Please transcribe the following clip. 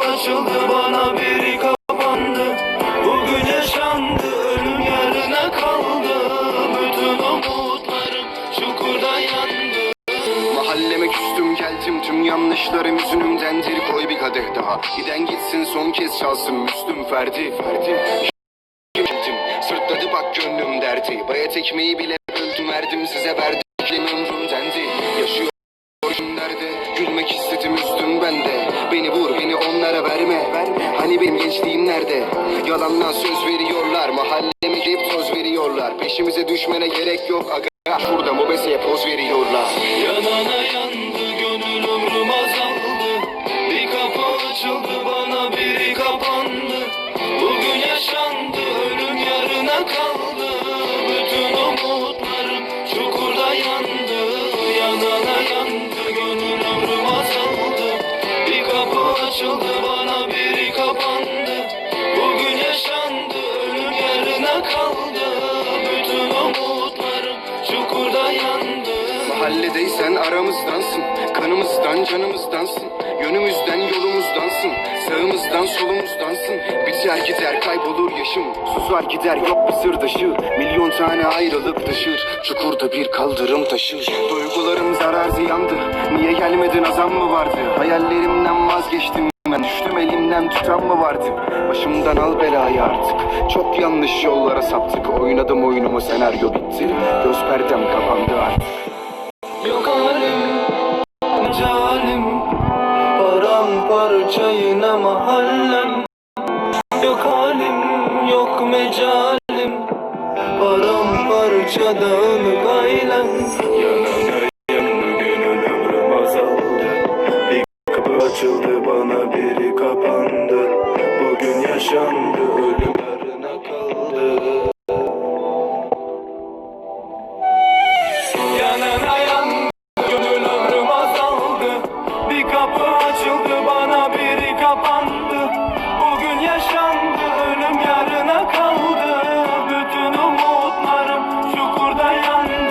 açıldı bana biri kapandı. Bugün yaşandı ölüm yarına kaldı. Bütün umutlarım çukurda yandı. Mahalleme küstüm geldim tüm yanlışlarım yüzünümdendir koy bir kadeh daha. Giden gitsin son kez çalsın. Müslüm Ferdi Ferdi. Sırtladı bak gönlüm derdi. Bayat ekmeği bile gülmek istedim üstüm bende. Beni vur beni onlara verme. Hani benim gençliğim nerede? Yalandan söz veriyorlar Mahallemi hep toz veriyorlar. Peşimize düşmene gerek yok aga. Şurada mobeseye poz veriyorlar. Yanana yandı gönül ömrüm azaldı. Bir kapı açıldı bana biri kapandı. Bugün yaşandı ölüm yarına kaldı. Bütün umutlarım çukurda yandı. Yanana yandı açıldı bana biri kapandı. Bugün yaşandı ölüm yarına kaldı. Bütün umutlarım çukurda yandı. Mahalledeysen aramızdansın Kanımızdan canımızdansın Yönümüzden yolumuzdansın Sağımızdan solumuzdansın Biter gider kaybolur yaşım. Susar gider yok bir sırdaşı Milyon tane ayrılık taşır Çukurda bir kaldırım taşır. Duygularım zarar ziyandı. Niye gelmedin azam mı vardı? Hayallerimden vazgeçtim ben. Düştüm elimden tutan mı vardı? Başımdan al belayı artık. Çok yanlış yollara saptık. Oynadım oyunumu senaryo bitti. Göz perdem kapandı artık. Yok halim, calim Paramparça yine yok mecalim Paramparça dağınık ailem Yanana yandı gönül ömrüm azaldı Bir kapı açıldı bana biri kapandı. Bugün yaşandı ölüm I am.